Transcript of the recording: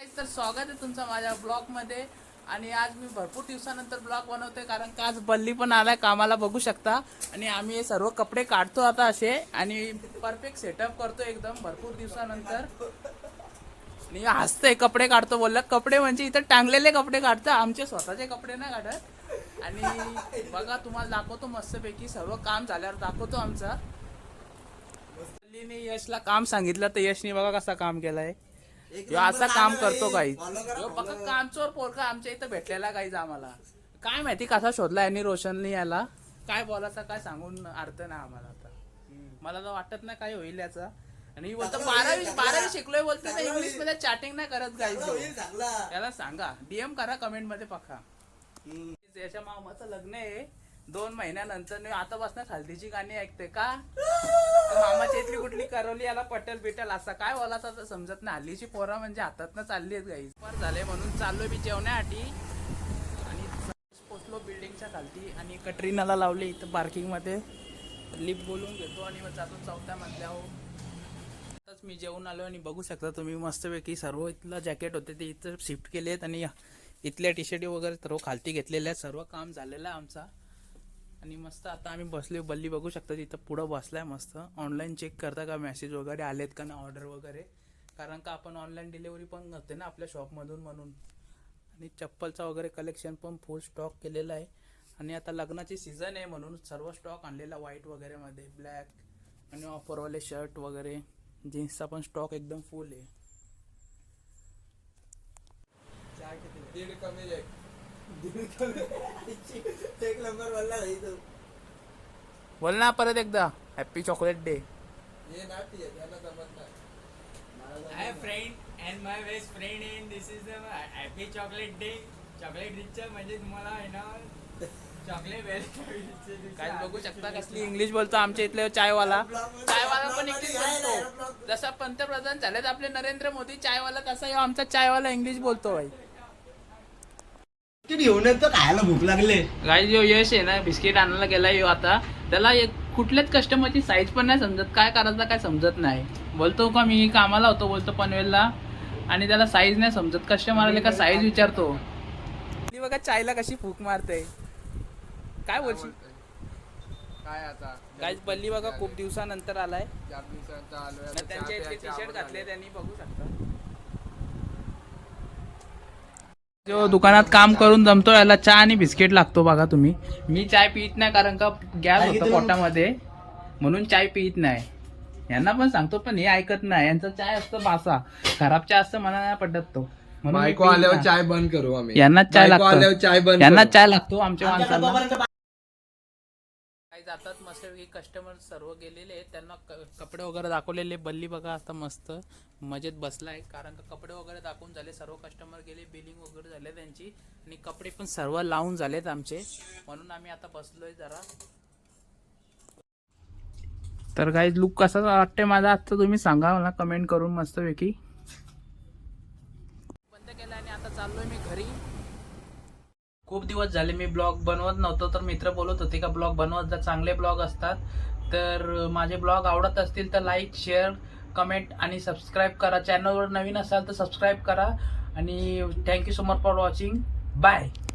तर स्वागत आहे तुमचं माझ्या ब्लॉगमध्ये आणि आज मी भरपूर दिवसानंतर ब्लॉग बनवते कारण का आज बल्ली पण आलाय कामाला बघू शकता. आणि आम्ही हे सर्व कपडे काढतो आता असे आणि परफेक्ट सेटअप करतो एकदम भरपूर दिवसानंतर. आणि हसतंय कपडे काढतो बोललं. कपडे म्हणजे इथं टांगलेले कपडे काढतो आमचे स्वतःचे कपडे नाही काढत. आणि बघा तुम्हाला दाखवतो मस्तपैकी सर्व काम झाल्यावर दाखवतो आमचा. बल्लीने यशला काम सांगितलं तर यशने बघा कसा काम केलाय. ह्यो असा काम करतो काही. कामचोर पोरका आमच्या इथं भेटलेला काहीच आम्हाला. काय माहिती कसा शोधला यांनी रोशननी याला? काय बोलायचा काय सांगून अर्थ नाही आम्हाला आता. मला तर वाटत नाही काय होईल याचा. आणि ही बोलतो बारावी बारावी शिकलोय बोलते ना इंग्लिशमध्ये चॅटिंग नाही करत काही याला सांगा डीएम करा कमेंटमध्ये पक्का. याच्या मामाचं लग्न आहे. दोन महिन्यानंतर मी आतापासून बसणार हल्दीची गाणी ऐकते का? मामाची इथली कुठली करवली याला पटल बिटल असा काय बोलायचा तर समजत नाही. हल्लीची पोरं म्हणजे हातातनं चालली आहेत गाई पण झाले म्हणून चाललो मी जेवण्यासाठी. आणि पोचलो बिल्डिंगच्या खालती आणि कटरीनाला लावली इथं पार्किंगमध्ये लिप लिफ्ट बोलून घेतो आणि मग जातो चौथ्या मधल्यावर हो. आताच मी जेवून आलो आणि बघू शकता तुम्ही मस्तपैकी सर्व इथलं जॅकेट होते ते इथं शिफ्ट केले आहेत आणि इथल्या टी शर्ट वगैरे सर्व खालती घेतलेल्या आहेत. सर्व काम झालेलं आहे आमचा. आणि मस्त आता आम्ही बसले बल्ली बघू शकता तिथं पुढं बसलाय मस्त. ऑनलाईन चेक करता का मेसेज वगैरे आलेत का ना ऑर्डर वगैरे? कारण का आपण ऑनलाईन डिलेवरी पण करते ना आपल्या शॉपमधून म्हणून. आणि चप्पलचा वगैरे कलेक्शन पण फुल स्टॉक केलेला आहे. आणि आता लग्नाची सीझन आहे म्हणून सर्व स्टॉक आणलेला व्हाईट वगैरे मध्ये ब्लॅक आणि ऑफरवाले शर्ट वगैरे. जीन्सचा पण स्टॉक एकदम फुल आहे. दीड कमी आहे एक नंबर बोलला नाही तू बोल ना परत एकदा. हॅपी चॉकलेट डे हे ना ती त्यांना जमत नाही Hi friend and my best friend and this is the happy chocolate day. Chocolate rich म्हणजे तुम्हाला आहे ना चॉकलेट काय बघू शकता कसली इंग्लिश बोलतो आमच्या इथले चायवाला? चायवाला पण इंग्लिश बोलतो. जसा पंतप्रधान झालेत आपले नरेंद्र मोदी चायवाला तसा आमचा चायवाला इंग्लिश बोलतो भाई. ते घेऊन येतो खायला भूक लागले. गाई जो यश आहे ना बिस्किट आणायला गेला यो आता. त्याला एक- कुठल्याच कस्टमरची साईज पण नाही समजत काय करायचं काय समजत नाही. बोलतो का मी कामाला होतो बोलतो पनवेलला. आणि त्याला साईज नाही समजत. कस्टमर आले का साईज विचारतो. ती बघा चायला कशी फूक मारते. काय बोलशील? काय आता? गाईज बल्ली बघा खूप दिवसानंतर आलाय. चार दिवसांचा आलोय. त्यांच्या टी शर्ट घातले त्यांनी बघू शकता. जो दुकानात काम करून जमतो याला चहा आणि बिस्किट लागतो बघा तुम्ही. मी चाय पित नाही कारण का गॅस होतो पोटामध्ये. म्हणून चाय पित नाही. यांना पण सांगतो पण हे ऐकत नाही. यांचा चाय असतो बासा. खराब चाय असतं मला नाही पटत तो. म्हणून मी बायको पित आल्यावर नाही. चाय बंद करू आम्ही. यांनाच चाय बायको लागतं. आल्यावर चाय बंद यांना करू. चाय लागतो आमच्या माणसाला काही जातात मस्त कस्टमर सर्व गेलेले आहेत. त्यांना क- कपडे वगैरे दाखवलेले. बल्ली बघा आता मस्त. मजेत बसलाय कारण का कपडे वगैरे दाखवून झाले. सर्व कस्टमर गेले. बिलिंग वगैरे झाले त्यांची. आणि कपडे पण सर्व लावून झालेत आमचे. म्हणून आम्ही आता बसलोय जरा. तर काही लुक कसा वाटतंय माझा? आजचा तुम्ही सांगा मला. कमेंट करून मस्तपैकी बंद केला आणि आता चाललोय मी घरी. खूप दिवस झाले मी ब्लॉग बनवत नव्हतो तर मित्र बोलत होते का ब्लॉग बनवत जा चांगले ब्लॉग असतात. तर माझे ब्लॉग आवडत असतील तर लाईक शेअर कमेंट आणि सबस्क्राईब करा. चॅनलवर नवीन असाल तर सबस्क्राईब करा. आणि thank you so much for watching bye